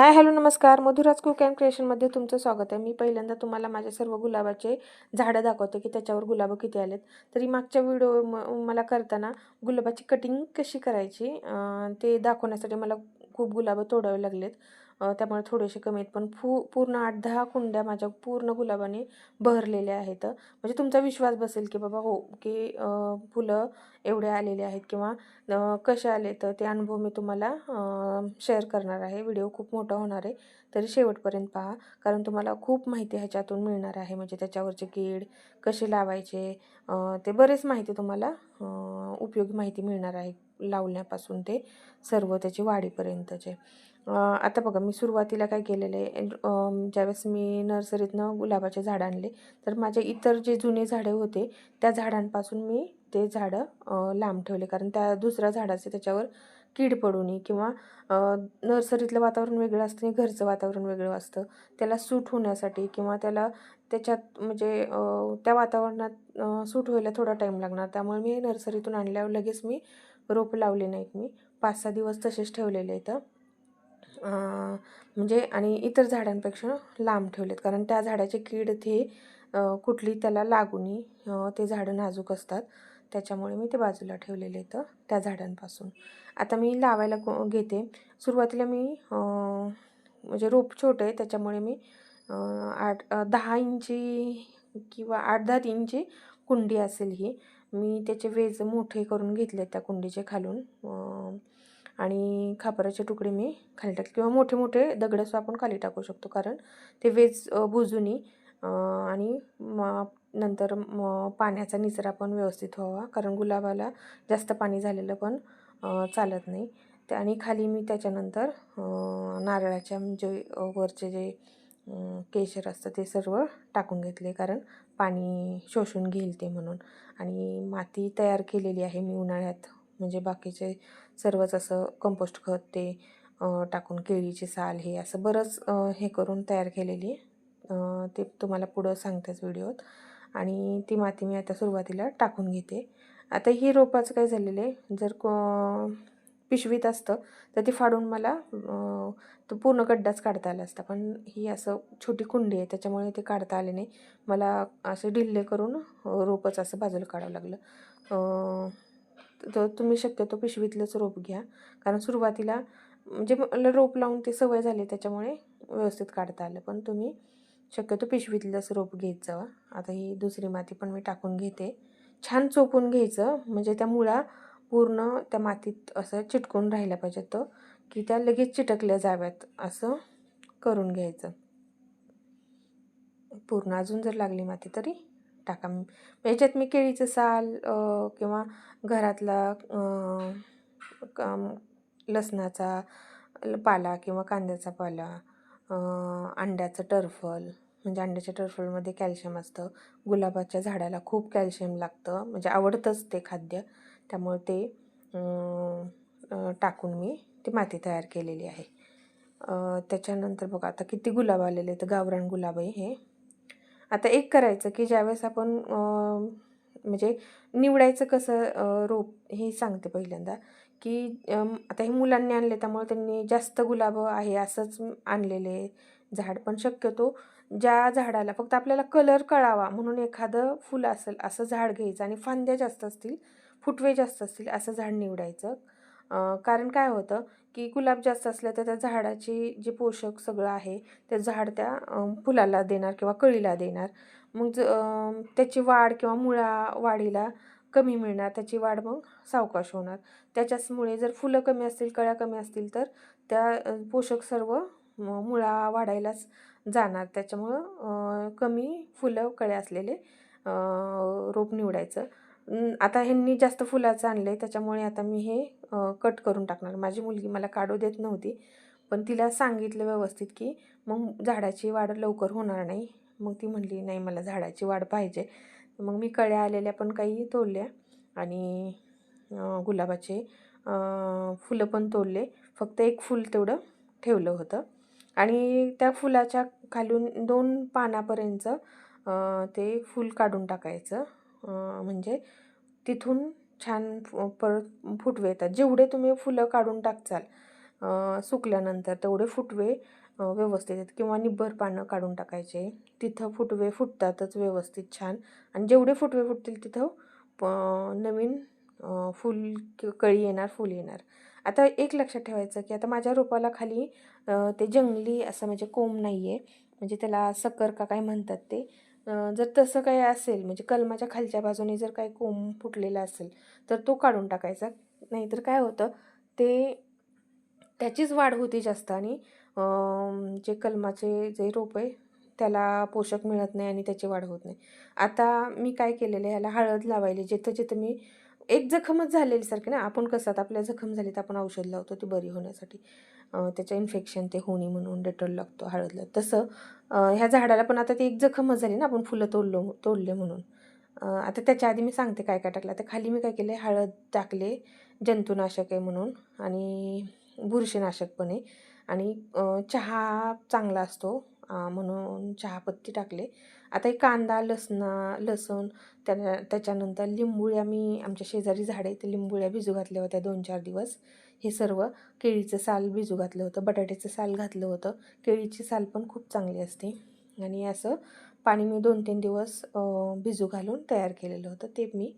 Hi hello नमस्कार. Madhuraj cook and क्रिएशनमध्ये तुमचं स्वागत आहे. मी पहिल्यांदा तुम्हाला माझ्या सर्व गुलाबाचे झाडं दाखवते की त्याच्यावर गुलाबं किती आलेत. तरी मागच्या व्हिडिओ म मला करताना गुलाबाची कटिंग कशी करायची ते दाखवण्यासाठी मला खूप गुलाबं तोडावे लागलेत. त्यामुळे थोडेसे कमी आहेत पण फू पूर्ण आठ दहा कुंड्या माझ्या पूर्ण गुलाबाने बहरलेल्या आहेत. म्हणजे तुमचा विश्वास बसेल की बाबा हो की फुलं एवढे आलेले आहेत किंवा कसे आले तर ते अनुभव मी तुम्हाला शेअर करणार आहे. व्हिडिओ खूप मोठा होणार आहे. तरी शेवटपर्यंत पहा. कारण तुम्हाला खूप माहिती ह्याच्यातून मिळणार आहे. म्हणजे त्याच्यावरचे कीड कसे लावायचे ते बरेच माहिती तुम्हाला उपयोगी माहिती मिळणार आहे. लावण्यापासून ते सर्व त्याची वाढीपर्यंतचे. आता बघा मी सुरुवातीला काय केलेलं आहे ज्यावेळेस मी नर्सरीतनं गुलाबाचे झाडं आणले तर माझे इतर जे जुने झाडे होते त्या झाडांपासून मी ते झाडं लांब ठेवले. कारण त्या दुसऱ्या झाडाचे त्याच्यावर कीड पडू नये किंवा नर्सरीतलं वातावरण वेगळं असतं आणि घरचं वातावरण वेगळं असतं. त्याला सूट होण्यासाठी किंवा त्याला त्याच्यात म्हणजे त्या वातावरणात सूट व्हायला थोडा टाईम लागणार. त्यामुळे मी नर्सरीतून आणल्यावर लगेच मी रोप लावले नाहीत मी. पाच सहा दिवस तसेच ठेवलेले आहेत. म्हणजे आणि इतर झाडांपेक्षा लांब ठेवलेत. कारण त्या झाडाचे कीड ते कुठली त्याला लागू नये ते झाडं नाजूक असतात. त्याच्यामुळे मी ते बाजूला ठेवलेले आहेत त्या झाडांपासून. आता मी लावायला को- घेते. सुरुवातीला मी म्हणजे रोप छोटं आहे. त्याच्यामुळे मी आठ दहा इंची किंवा आठ दहा इंची कुंडी असेल ही. मी त्याचे वेज मोठे करून घेतले त्या कुंडीचे खालून. आणि खापराचे तुकडे मी खाली टाकले. किंवा मोठे मोठे दगडसुद्धा आपण खाली टाकू शकतो कारण ते वेज भुजूनी बुजूनी. आणि नंतर पाण्याचा निचरा पण व्यवस्थित व्हावा कारण गुलाबाला जास्त पाणी झालेलं पण चालत नाही. ते आणि खाली मी त्याच्यानंतर नारळाच्या म्हणजे वरचे जे केशर असतं ते सर्व टाकून घेतले कारण पाणी शोषून घेईल ते म्हणून. आणि माती तयार केलेली आहे मी उन्हाळ्यात. म्हणजे बाकीचे सर्वच असं कंपोस्ट खत ते टाकून केळीची साल हे असं बरंच हे करून तयार केलेली आहे. ते तुम्हाला पुढं सांगतेच व्हिडिओत. आणि ती माती मी आता सुरुवातीला टाकून घेते. आता ही रोपाचं काय झालेलं आहे? जर को पिशवीत असतं तर ती फाडून मला तो पूर्ण गड्डाच काढता आला असता. पण ही असं छोटी कुंडी आहे त्याच्यामुळे ते काढता आले नाही. मला असे ढिल्ले करून रोपच असं बाजूला काढावं लागलं. तर तुम्ही शक्यतो पिशवीतलंच रोप घ्या. कारण सुरुवातीला म्हणजे मला रोप लावून ते सवय झाली त्याच्यामुळे व्यवस्थित काढता आलं. पण तुम्ही शक्यतो पिशवीतलंच रोप घेत जावा. आता ही दुसरी माती पण मी टाकून घेते. छान चोपून घ्यायचं म्हणजे त्या मुळा पूर्ण त्या मातीत असं चिटकून राहिल्या पाहिजेत तर की त्या लगेच चिटकल्या जाव्यात असं करून घ्यायचं. पूर्ण अजून जर लागली माती तरी टाका. याच्यात मी केळीचं साल किंवा घरातला लसणाचा ल- पाला किंवा कांद्याचा पाला अंड्याचं टरफल म्हणजे अंड्याच्या टर्फलमध्ये कॅल्शियम असतं. गुलाबाच्या झाडाला खूप कॅल्शियम लागतं म्हणजे आवडतंच ते खाद्य. त्यामुळे ते टाकून मी ती माती तयार केलेली आहे. त्याच्यानंतर बघा आता किती गुलाब आलेले आहेत. गावरान गुलाब आहे हे. आता एक करायचं की ज्यावेळेस आपण म्हणजे निवडायचं कसं रोप हे सांगते पहिल्यांदा की आता हे मुलांनी आणले त्यामुळे त्यांनी जास्त गुलाब आहे असंच आणलेले झाड. पण शक्यतो ज्या झाडाला फक्त आपल्याला कलर कळावा म्हणून एखादं फुल असेल असं झाड घ्यायचं आणि फांद्या जास्त असतील फुटवे जास्त असतील असं झाड निवडायचं. कारण काय होतं की गुलाब जास्त असलं तर त्या झाडाची जे पोषक सगळं आहे ते झाड त्या फुलाला देणार किंवा कळीला देणार. मग ज त्याची वाढ किंवा मुळा वाढीला कमी मिळणार त्याची वाढ मग सावकाश होणार. त्याच्याचमुळे जर फुलं कमी असतील कळ्या कमी असतील तर त्या पोषक सर्व मुळा वाढायलाच जाणार. त्याच्यामुळं कमी फुलं कळ्या असलेले रोप निवडायचं. आता ह्यांनी जास्त फुलाचं आणलं आहे त्याच्यामुळे आता मी हे कट करून टाकणार. माझी मुलगी मला काढू देत नव्हती पण तिला सांगितलं व्यवस्थित की मग झाडाची वाढ लवकर होणार नाही. मग ती म्हणली नाही मला झाडाची वाढ पाहिजे. मग मी कळ्या आलेल्या पण काही तोडल्या आणि गुलाबाचे फुलं पण तोडले. फक्त एक फूल तेवढं ठेवलं होतं. आणि त्या फुलाच्या खालून दोन पानापर्यंत ते फूल काढून टाकायचं. म्हणजे तिथून छान परत फुटवे येतात. जेवढे तुम्ही फुलं काढून टाकचाल सुकल्यानंतर तेवढे फुटवे व्यवस्थित आहेत किंवा निब्बर पानं काढून टाकायचे. तिथं फुटवे फुटतातच व्यवस्थित छान. आणि जेवढे फुटवे फुटतील तिथं प- नवीन फुल कळी येणार फुल येणार. आता एक लक्षात ठेवायचं की आता माझ्या रोपाला खाली ते जंगली असं म्हणजे कोंब नाही आहे म्हणजे त्याला सकर का काय म्हणतात ते? जर तसं काही असेल म्हणजे कलमाच्या खालच्या बाजूने जर काही कोंब फुटलेला असेल तर तो काढून टाकायचा. नाहीतर काय होतं ते त्याचीच वाढ होती जास्त आणि जे कलमाचे जे रोप आहे त्याला पोषक मिळत नाही आणि त्याची वाढ होत नाही. आता मी काय केलेलं आहे ह्याला हळद लावायली जिथं जिथं मी एक जखमच झालेली सारखी ना आपण कसं आता आपल्या जखम झाली तर आपण औषध लावतो ती बरी होण्यासाठी. त्याचं इन्फेक्शन ते होणे म्हणून डेटॉल लागतो हळदला. तसं ह्या झाडाला पण आता ती एक जखमच झाली ना आपण फुलं तोडलो तोडले म्हणून. आता त्याच्या आधी मी सांगते काय काय टाकलं. आता खाली मी काय केले हळद टाकले जंतुनाशक आहे म्हणून आणि बुरशीनाशक पण आहे. आणि चहा चांगला असतो म्हणून चहापत्ती टाकले. आता एक कांदा लसणा लसूण त्या त्याच्यानंतर लिंबुळ्या मी आमच्या शेजारी झाड आहे ते लिंबुळ्या भिजू घातल्या होत्या दोन चार दिवस. हे सर्व केळीचं साल भिजू घातलं होतं बटाट्याचं साल घातलं होतं. केळीची साल पण खूप चांगली असते. आणि असं पाणी मी दोन तीन दिवस भिजू घालून तयार केलेलं होतं. ते मी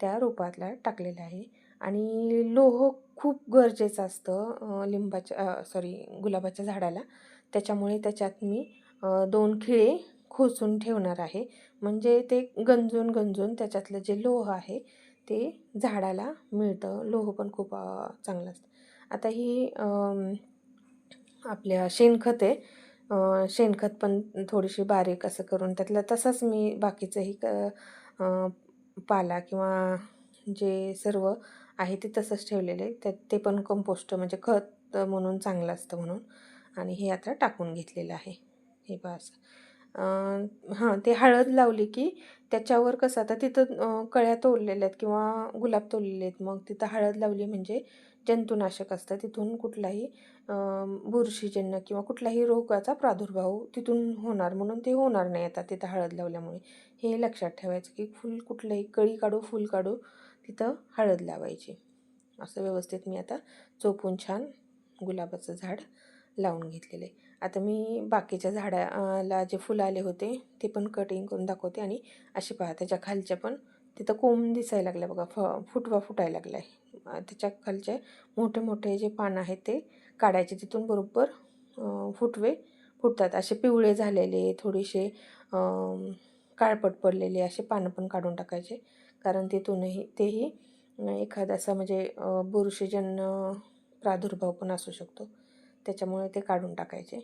त्या रोपातला टाकलेलं आहे. आणि लोह खूप गरजेचं असतं लिंबाच्या सॉरी गुलाबाच्या झाडाला. त्याच्यामुळे त्याच्यात मी दोन खिळे खोचून ठेवणार आहे. म्हणजे ते गंजून गंजून त्याच्यातलं जे लोह आहे ते झाडाला मिळतं. लोह पण खूप चांगलं असतं. आता ही आपल्या शेणखत आहे. शेणखत पण थोडीशी बारीक असं करून त्यातलं तसंच मी बाकीचंही क पाला किंवा जे सर्व आहे ते तसंच ठेवलेलं आहे. त्यात ते पण कंपोस्ट म्हणजे खत म्हणून चांगलं असतं म्हणून. आणि हे आता टाकून घेतलेलं आहे. हे पहा असं. हां ते हळद लावली की त्याच्यावर कसं आता तिथं कळ्या तोडलेल्या आहेत किंवा गुलाब तोडलेले आहेत. मग तिथं हळद लावली म्हणजे जंतुनाशक असतं. तिथून कुठलाही बुरशीजन्य किंवा कुठलाही रोगाचा प्रादुर्भाव तिथून होणार. म्हणून ते होणार नाही आता तिथं हळद लावल्यामुळे. हे लक्षात ठेवायचं की फुल कुठलंही कळी काढू फुल काढू तिथं हळद लावायची. असं व्यवस्थित मी आता चोपून छान गुलाबाचं झाड लावून घेतलेलं आहे. आता मी बाकीच्या झाडाला जे फुलं आले होते ते पण कटिंग करून दाखवते आणि असे पहा त्याच्या खालच्या पण तिथं कोंब दिसायला लागल्या बघा फ फुटवा फुटायला लागला आहे त्याच्या खालचे मोठे मोठे जे पानं आहेत ते काढायचे तिथून बरोबर फुटवे फुटतात. असे पिवळे झालेले थोडेसे काळपट पडलेले असे पानं पण काढून टाकायचे. कारण तिथूनही तेही एखादा असा म्हणजे बुरशीजन्य प्रादुर्भाव पण असू शकतो. त्याच्यामुळे ते काढून टाकायचे.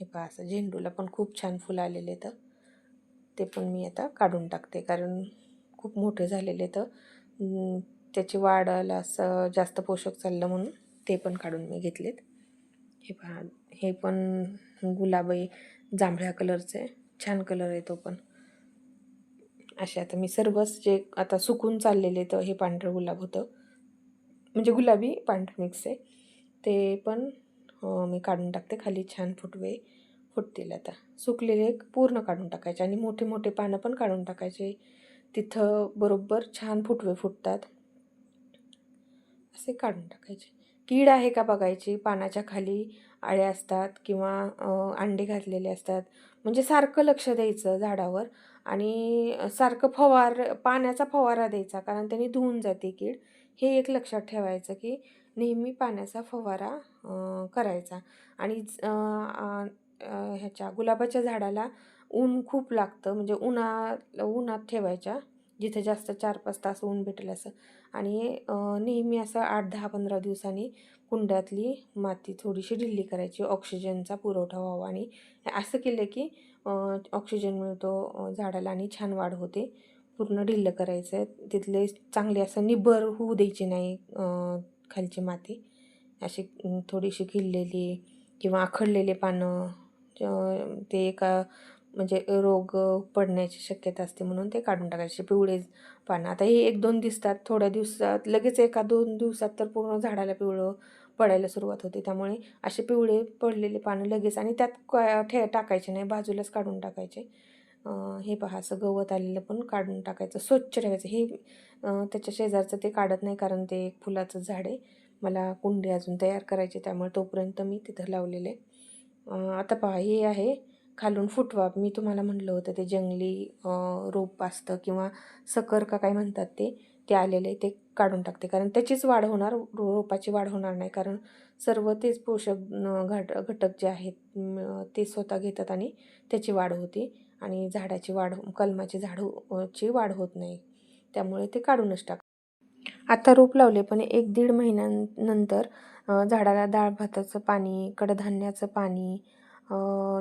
हे पहा असं झेंडूला पण खूप छान फुलं आलेले तर ते पण मी आता काढून टाकते कारण खूप मोठे झालेले तर त्याची वाढायला असं जास्त पोषक चाललं म्हणून ते पण काढून मी घेतलेत. हे पहा हे पण गुलाबी जांभळ्या कलरचे छान कलर आहे तो पण. असे आता मी सर्वच जे आता सुकून चाललेले तर हे पांढरं गुलाब होतं. म्हणजे गुलाबी पांढरं मिक्स आहे. ते पण हो, मी काढून टाकते खाली छान फुटवे फुटतील आता. सुकलेले पूर्ण काढून टाकायचे आणि मोठे मोठे पानं पण काढून टाकायचे. तिथं बरोबर छान फुटवे फुटतात. असे काढून टाकायचे. कीड आहे का बघायची? पानाच्या खाली आळ्या असतात किंवा अंडे घातलेले असतात. म्हणजे सारखं लक्ष द्यायचं झाडावर आणि सारखं फवार पाण्याचा फवारा द्यायचा कारण त्यांनी धुवून जाते कीड. हे एक लक्षात ठेवायचं की नेहमी पाण्याचा फवारा करायचा. आणि ह्याच्या गुलाबाच्या झाडाला ऊन खूप लागतं. म्हणजे उन्हा उन्हात ठेवायच्या जिथे जास्त चार पाच तास ऊन भेटेल असं. आणि नेहमी असं आठ दहा पंधरा दिवसांनी कुंड्यातली माती थोडीशी ढिल्ली करायची. ऑक्सिजनचा पुरवठा व्हावा. आणि असं केलं की ऑक्सिजन मिळतो झाडाला आणि छान वाढ होते. पूर्ण ढिल्लं करायचं. आहे तिथले चांगले असं निबर होऊ द्यायचे नाही खालची माती. अशी थोडीशी किडलेली किंवा आखडलेले पानं ते एका म्हणजे रोग पडण्याची शक्यता असते म्हणून ते काढून टाकायचे. पिवळे पानं. आता हे एक दोन दिसतात थोड्या दिवसात लगेच एका दोन दिवसात तर पूर्ण झाडाला पिवळं पडायला सुरुवात होते. त्यामुळे असे पिवळे पडलेले पानं लगेच आणि त्यात क ठे टाकायचे नाही बाजूलाच काढून टाकायचे. हे पहा असं गवत आलेलं पण काढून टाकायचं स्वच्छ ठेवायचं. हे त्याच्या शेजारचं ते काढत नाही कारण ते एक फुलाचं झाड आहे. मला कुंडी अजून तयार करायची त्यामुळे तोपर्यंत मी तिथं लावलेले आता पहा हे आहे खालून फुटवा. मी तुम्हाला म्हटलं होतं ते जंगली रोप असतं किंवा सकर का काय म्हणतात ते ते आलेले ते काढून टाकते. कारण त्याचीच वाढ होणार रो- रोपाची वाढ होणार नाही. कारण सर्व तेच पोषक घट घटक जे आहेत ते स्वतः घेतात आणि त्याची वाढ होते. आणि झाडाची वाढ कलमाची झाडूची वाढ होत नाही. त्यामुळे ते काढूनच टाक. आता रोप लावले पण एक दीड महिन्यानंतर झाडाला डाळ भाताचं पाणी कडधान्याचं पाणी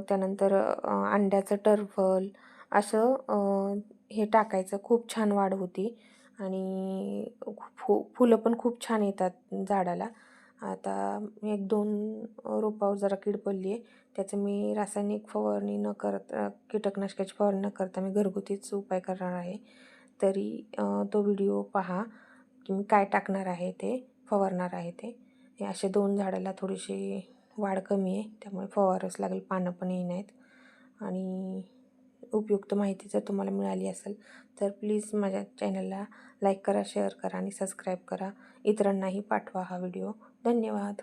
त्यानंतर अंड्याचं टरफल असं हे टाकायचं. खूप छान वाढ होती आणि फु फुलं पण खूप छान येतात झाडाला. आता एक दोन रोपावर जरा कीड पडली आहे त्याचं मी रासायनिक फवारणी न करता कीटकनाशकाची फवारणी न करता मी घरगुतीच उपाय करणार आहे. तरी तो व्हिडिओ पहा की मी काय टाकणार आहे ते फवारणार आहे ते. हे असे दोन झाडाला थोडीशी वाढ कमी आहे त्यामुळे फवारच लागेल पानं पण येई नाहीत आणि उपयुक्त माहिती जर तुम्हाला मिळाली असेल तर प्लीज माझ्या चॅनलला लाईक करा शेअर करा आणि सबस्क्राईब करा. इतरांनाही पाठवा हा व्हिडिओ. धन्यवाद.